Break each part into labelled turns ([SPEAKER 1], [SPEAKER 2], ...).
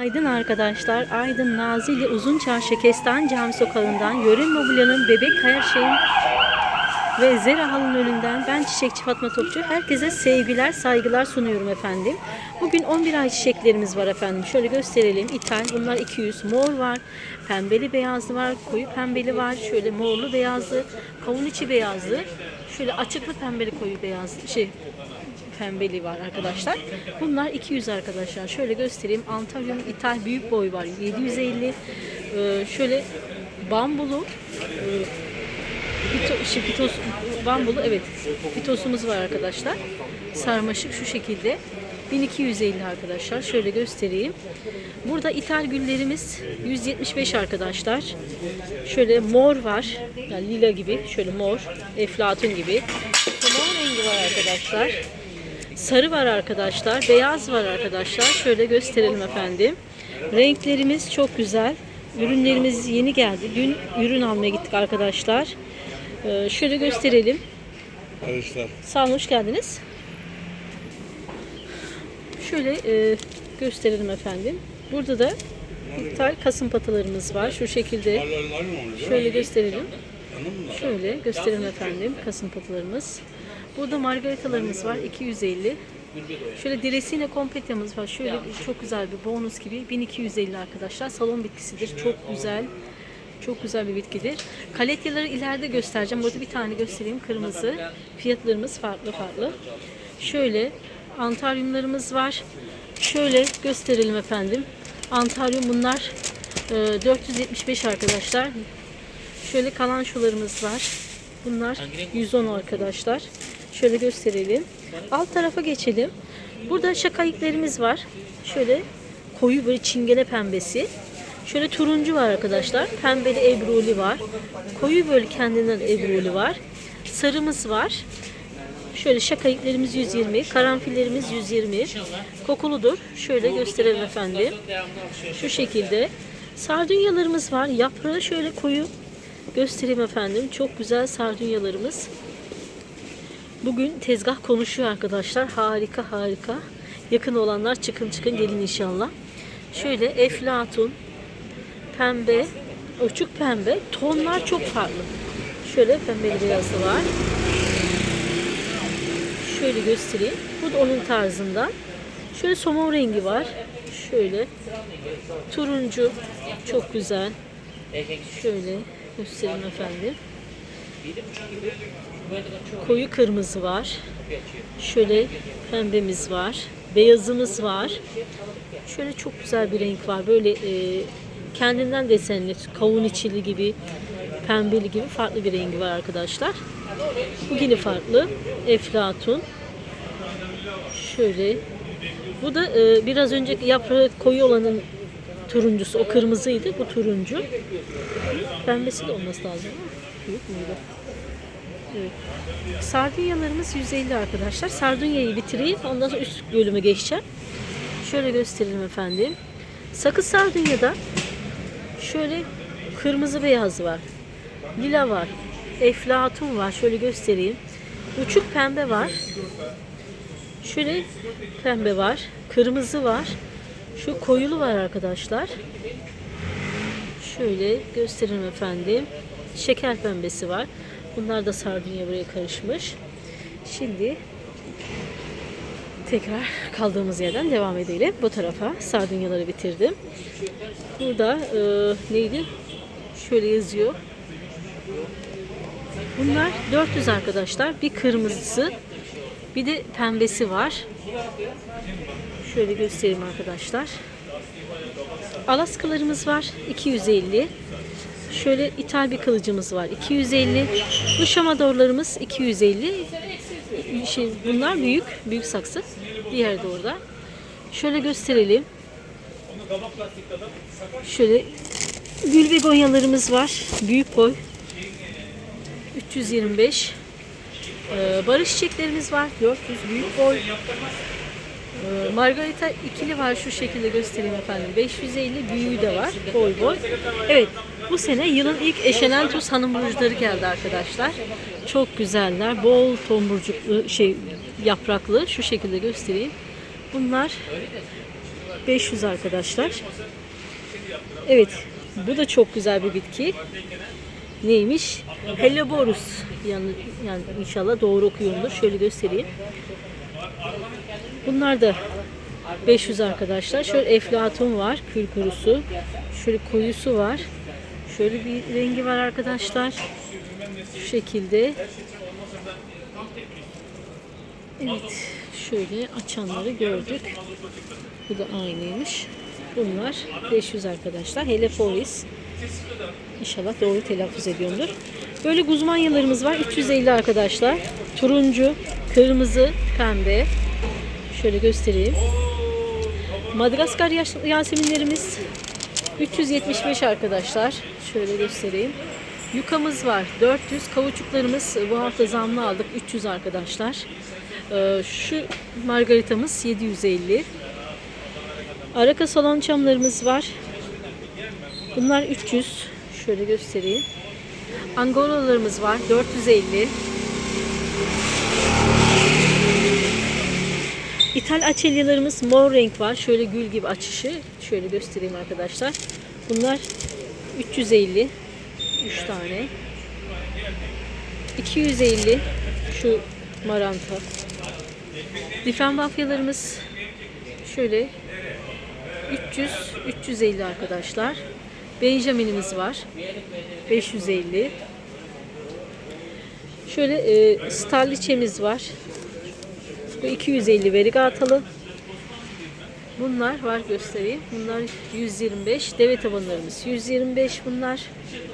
[SPEAKER 1] Aydın arkadaşlar, Aydın Nazilli Uzun Çarşı Kestan Cami Sokağı'ndan Yöre Mobilya'nın Bebek Her Şeyin ve Zera Hal'ın önünden ben Çiçekçi Fatma Topçu. Herkese sevgiler, saygılar sunuyorum efendim. Bugün 11 ay çiçeklerimiz var efendim. Şöyle gösterelim. İthal bunlar 200. Mor var, pembeli beyazlı var, koyu pembeli var. Şöyle morlu beyazlı, kavun içi beyazlı. Şöyle açıklı pembeli koyu beyaz şey pembeli var arkadaşlar. Bunlar 200 arkadaşlar. Şöyle göstereyim. Antalya'nın ithal büyük boy var. 750. Ee, şöyle bambulu e, pito, şey, pitos, bambulu evet pitosumuz var arkadaşlar. Sarmaşık şu şekilde. 1250 arkadaşlar. Şöyle göstereyim. Burada ithal güllerimiz 175 arkadaşlar. Şöyle mor var. Yani lila gibi. Şöyle mor. Eflatun gibi. Mor rengi var arkadaşlar. Sarı var arkadaşlar. Beyaz var arkadaşlar. Şöyle gösterelim efendim. Renklerimiz çok güzel. Ürünlerimiz yeni geldi. Dün ürün almaya gittik arkadaşlar. Ee, şöyle gösterelim.
[SPEAKER 2] Arkadaşlar
[SPEAKER 1] Sağ olun, hoş geldiniz. Şöyle e, gösterelim efendim. Burada da ithal kasım patalarımız var. Şu şekilde şöyle gösterelim. Şöyle gösterelim efendim kasım patalarımız. Burada margaritalarımız var 250. Şöyle diresine kompetyamız var. Şöyle çok güzel bir bonus gibi 1250 arkadaşlar. Salon bitkisidir. Çok güzel. Çok güzel bir bitkidir. Kaletyaları ileride göstereceğim. Burada bir tane göstereyim. Kırmızı. Fiyatlarımız farklı farklı. Şöyle antaryumlarımız var. Şöyle gösterelim efendim. Antaryum bunlar e, 475 arkadaşlar. Şöyle kalan şularımız var. Bunlar 110 arkadaşlar. Şöyle gösterelim. Alt tarafa geçelim. Burada şakayıklarımız var. Şöyle koyu böyle çingene pembesi. Şöyle turuncu var arkadaşlar. Pembeli ebruli var. Koyu böyle kendinden ebruli var. Sarımız var. Şöyle şakayıklarımız 120, karanfillerimiz 120. Kokuludur. Şöyle gösterelim efendim. Şu şekilde. Sardunyalarımız var. Yaprağı şöyle koyu göstereyim efendim. Çok güzel sardunyalarımız. Bugün tezgah konuşuyor arkadaşlar. Harika harika. Yakın olanlar çıkın çıkın gelin inşallah. Şöyle eflatun, pembe, uçuk pembe. Tonlar çok farklı. Şöyle pembeli beyazı var. Şöyle göstereyim. Bu da onun tarzından. Şöyle somon rengi var. Şöyle. Turuncu. Çok güzel. Şöyle göstereyim efendim. Koyu kırmızı var. Şöyle pembemiz var. Beyazımız var. Şöyle çok güzel bir renk var. Böyle e, kendinden desenli, kavun içili gibi, pembeli gibi farklı bir rengi var arkadaşlar. Bu yine farklı. Eflatun. Şöyle. Bu da e, biraz önceki yaprağı koyu olanın turuncusu. O kırmızıydı. Bu turuncu. Pembesi de olması lazım. Yok muydu? Sardunyalarımız 150 arkadaşlar. Sardunyayı bitireyim. Ondan sonra üst bölüme geçeceğim. Şöyle gösterelim efendim. Sakız sardunyada şöyle kırmızı beyaz var. Lila var. Eflatun var. Şöyle göstereyim. Uçuk pembe var. Şöyle pembe var. Kırmızı var. Şu koyulu var arkadaşlar. Şöyle gösterelim efendim. Şeker pembesi var. Bunlar da sardunya buraya karışmış. Şimdi tekrar kaldığımız yerden devam edelim. Bu tarafa sardunyaları bitirdim. Burada e, neydi? Şöyle yazıyor. Bunlar 400 arkadaşlar. Bir kırmızısı, bir de pembesi var. Şöyle göstereyim arkadaşlar. Alaskalarımız var. 250. Şöyle ithal bir kılıcımız var. 250. Bu şamadorlarımız 250. Şey, bunlar büyük. Büyük saksı. Diğer de orada. Şöyle gösterelim. Şöyle gül begonyalarımız var. Büyük boy. 325. Ee, barış çiçeklerimiz var. 400 büyük boy. Ee, Margarita ikili var şu şekilde göstereyim efendim. 550 büyüğü de var. Boy boy. Evet bu sene yılın ilk Eşenentus hanım burcuları geldi arkadaşlar. Çok güzeller. Bol tomburcuklu şey yapraklı şu şekilde göstereyim. Bunlar 500 arkadaşlar. Evet. Bu da çok güzel bir bitki. Neymiş? Helleborus. Yani, yani inşallah doğru okuyorumdur. Şöyle göstereyim. Bunlar da 500 arkadaşlar. Şöyle eflatun var. Kül kurusu. Şöyle koyusu var. Şöyle bir rengi var arkadaşlar. Şu şekilde. Evet. Şöyle açanları gördük. Bu da aynıymış. Bunlar 500 arkadaşlar. Helepolis. İnşallah doğru telaffuz ediyorumdur. Böyle guzmanyalarımız var. 350 arkadaşlar. Turuncu, kırmızı, pembe. Şöyle göstereyim. Madagaskar yaseminlerimiz 375 arkadaşlar. Şöyle göstereyim. Yukamız var 400. Kavuçuklarımız bu hafta zamlı aldık 300 arkadaşlar. Ee, şu margaritamız 750. Araka salon çamlarımız var. Bunlar 300. Şöyle göstereyim. Angolalarımız var 450. İthal açelyalarımız mor renk var. Şöyle gül gibi açışı. Şöyle göstereyim arkadaşlar. Bunlar 350. 3 tane. 250 şu maranta. Difen bafyalarımız şöyle 300 350 arkadaşlar. Benjamin'imiz var. 550. Şöyle e, starliçemiz var. Bu 250 verigatalı. Bunlar var göstereyim. Bunlar 125. Deve tabanlarımız 125 bunlar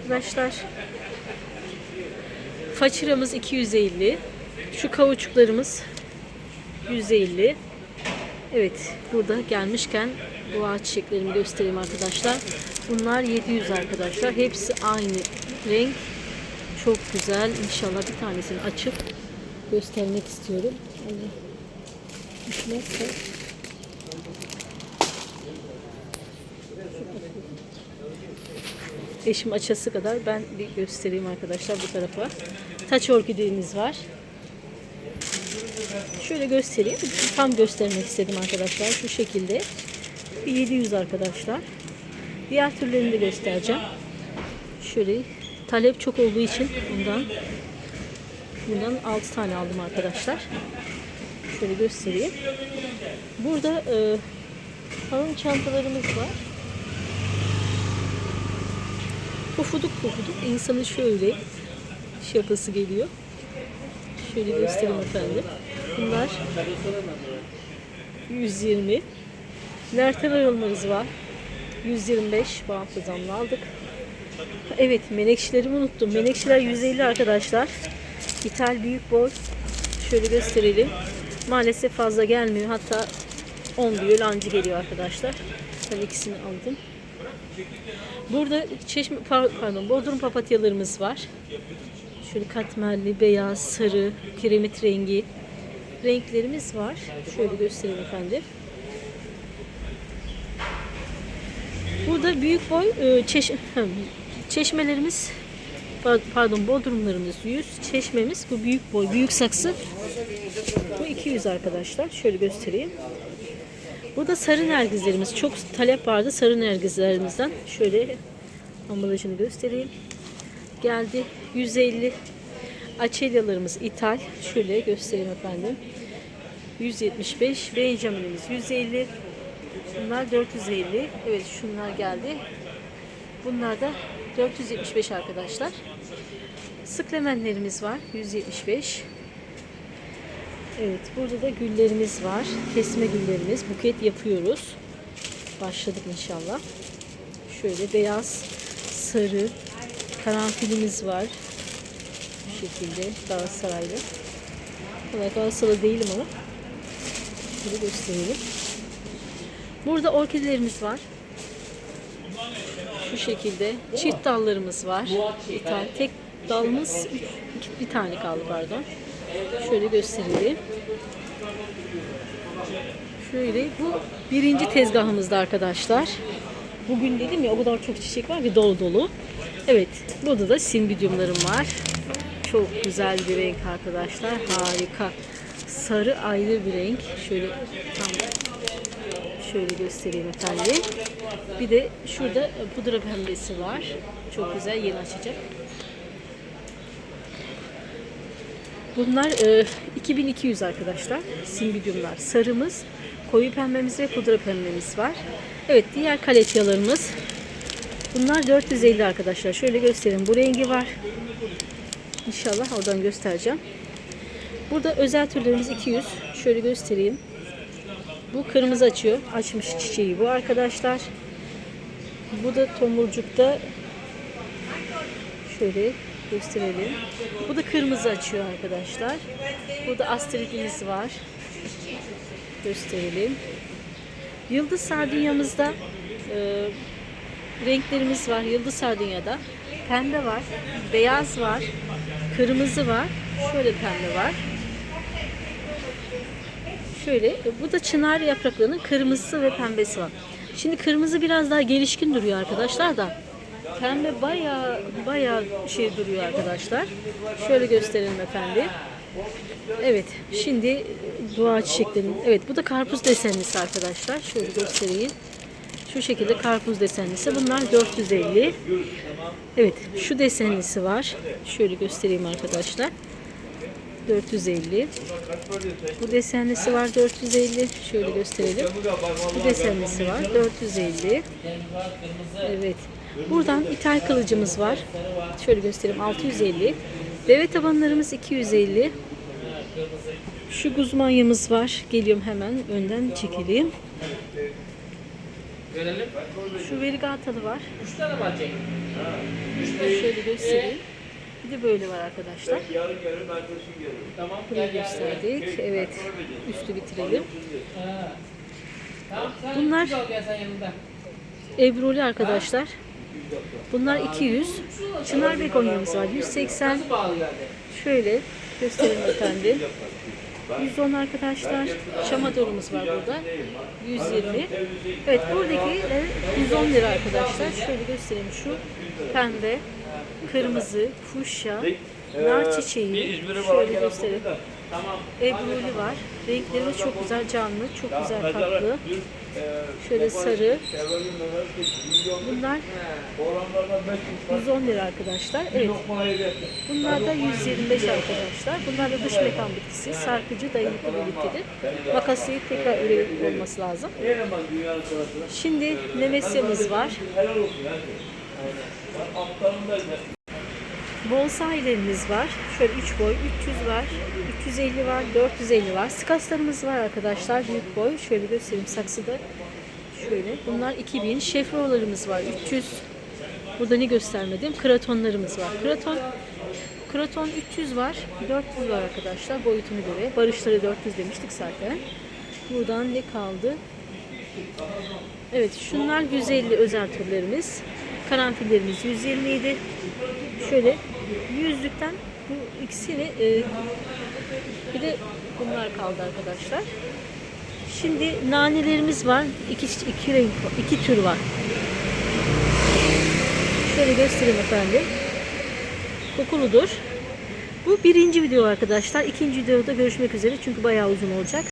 [SPEAKER 1] arkadaşlar. Façıramız 250. Şu kavuçuklarımız 150. Evet burada gelmişken boğa çiçeklerimi göstereyim arkadaşlar. Bunlar 700 arkadaşlar. Hepsi aynı renk. Çok güzel. İnşallah bir tanesini açıp göstermek istiyorum. Allah düşmezse. Eşim açası kadar ben bir göstereyim arkadaşlar bu tarafa. Taç orkideyimiz var. Şöyle göstereyim. Tam göstermek istedim arkadaşlar. Şu şekilde. Bir 700 arkadaşlar. Diğer türlerini de göstereceğim. Şöyle talep çok olduğu için bundan bundan 6 tane aldım arkadaşlar. Şöyle göstereyim. Burada e, kalın çantalarımız var. Pufuduk pufuduk insanın şöyle şey yapası geliyor. Şöyle göstereyim efendim. Bunlar 120. Nertel ayollarımız var. 125 bu hafta zamlı aldık. Evet menekşelerimi unuttum. Menekşeler 150 arkadaşlar. İthal büyük boy. Şöyle gösterelim. Maalesef fazla gelmiyor. Hatta 10 diyor lancı geliyor arkadaşlar. Ben ikisini aldım. Burada çeşme par- pardon bodrum papatyalarımız var. Şöyle katmerli, beyaz, sarı, kiremit rengi renklerimiz var. Şöyle göstereyim efendim. Burada büyük boy e, çeş çeşmelerimiz pardon bodrumlarımız 100, çeşmemiz bu büyük boy, büyük saksı bu 200 arkadaşlar. Şöyle göstereyim. Burada sarı nergizlerimiz çok talep vardı sarı nergizlerimizden. Şöyle ambalajını göstereyim. Geldi 150 açelyalarımız ithal. Şöyle göstereyim efendim. 175 Benjamin'imiz 150 Bunlar 450. Evet şunlar geldi. Bunlar da 475 arkadaşlar. Sık lemenlerimiz var. 175. Evet burada da güllerimiz var. Kesme güllerimiz. Buket yapıyoruz. Başladık inşallah. Şöyle beyaz, sarı, karanfilimiz var. Bu şekilde Galatasaraylı. Valla Galatasaray değilim ama. Şöyle gösterelim. Burada orkidelerimiz var. Şu şekilde çift dallarımız var. Bir tane tek dalımız bir tane kaldı pardon. Şöyle gösterelim. Şöyle bu birinci tezgahımızda arkadaşlar. Bugün dedim ya o kadar çok çiçek var ki dolu dolu. Evet burada da simbidyumlarım var. Çok güzel bir renk arkadaşlar. Harika. Sarı ayrı bir renk. Şöyle tam Şöyle göstereyim efendim. Bir de şurada pudra pembesi var. Çok güzel yeni açacak. Bunlar e, 2200 arkadaşlar. Simbidyumlar. Sarımız, koyu pembemiz ve pudra pembemiz var. Evet diğer kaletyalarımız. Bunlar 450 arkadaşlar. Şöyle göstereyim. Bu rengi var. İnşallah oradan göstereceğim. Burada özel türlerimiz 200. Şöyle göstereyim. Bu kırmızı açıyor. Açmış çiçeği bu arkadaşlar. Bu da tomurcukta şöyle gösterelim. Bu da kırmızı açıyor arkadaşlar. Burada astridimiz var. Gösterelim. Yıldız sardunyamızda e, renklerimiz var. Yıldız sardunyada pembe var, beyaz var, kırmızı var. Şöyle pembe var. Şöyle bu da çınar yapraklarının kırmızısı ve pembesi var. Şimdi kırmızı biraz daha gelişkin duruyor arkadaşlar da. Pembe bayağı bayağı şey duruyor arkadaşlar. Şöyle gösterelim efendim. Evet, şimdi dua çiçeklerinin. Evet, bu da karpuz desenlisi arkadaşlar. Şöyle göstereyim. Şu şekilde karpuz desenlisi. Bunlar 450. Evet, şu desenlisi var. Şöyle göstereyim arkadaşlar. 450. Bu desenlisi var 450. Şöyle gösterelim. Bu desenlisi var 450. Evet. Buradan ithal kılıcımız var. Şöyle göstereyim 650. Deve tabanlarımız 250. Şu guzmanyamız var. Geliyorum hemen önden çekelim.
[SPEAKER 3] Görelim.
[SPEAKER 1] Şu verigatalı var.
[SPEAKER 3] Üç tane mi alacak?
[SPEAKER 1] Şöyle göstereyim. Bir de böyle var arkadaşlar.
[SPEAKER 3] Tamam.
[SPEAKER 1] Burayı gösterdik. Evet. Üstü bitirelim.
[SPEAKER 3] Ha. Tamam sen
[SPEAKER 1] Bunlar-
[SPEAKER 3] üç al gel sen yanında.
[SPEAKER 1] Ebruli arkadaşlar. Bunlar 200. Çınar begonyamız var. 180.
[SPEAKER 3] Nasıl bağlı geldi?
[SPEAKER 1] Şöyle gösterelim efendim. 110 arkadaşlar. Şamadorumuz var burada. 120. Evet buradaki de 110 lira arkadaşlar. Şöyle göstereyim şu pembe, kırmızı, fuşya, nar çiçeği. Şöyle göstereyim. Ebruli var. Renkleri çok güzel canlı, çok güzel tatlı. Şöyle sarı. Bunlar 110 lira arkadaşlar. Evet. Bunlar da 125 arkadaşlar. Bunlar da dış mekan bitkisi. Sarkıcı dayanıklı bir bitkidir. Makaslayıp tekrar üremek olması lazım. Şimdi nemesyamız var. Bonsailerimiz var. Şöyle 3 boy, 300 var, 350 var, 450 var. Skaslarımız var arkadaşlar. Büyük boy. Şöyle göstereyim saksıda. Şöyle. Bunlar 2000. Şefrolarımız var. 300. Burada ne göstermedim? Kratonlarımız var. Kraton Kraton 300 var. 400 var arkadaşlar boyutuna göre. Barışları 400 demiştik zaten. Buradan ne kaldı? Evet şunlar 150 özel türlerimiz. Karanfillerimiz 120 idi. Şöyle yüzlükten bu ikisini e, bir de bunlar kaldı arkadaşlar. Şimdi nanelerimiz var. İki, iki renk, iki tür var. Şöyle göstereyim efendim. Kokuludur. Bu birinci video arkadaşlar. İkinci videoda görüşmek üzere çünkü bayağı uzun olacak.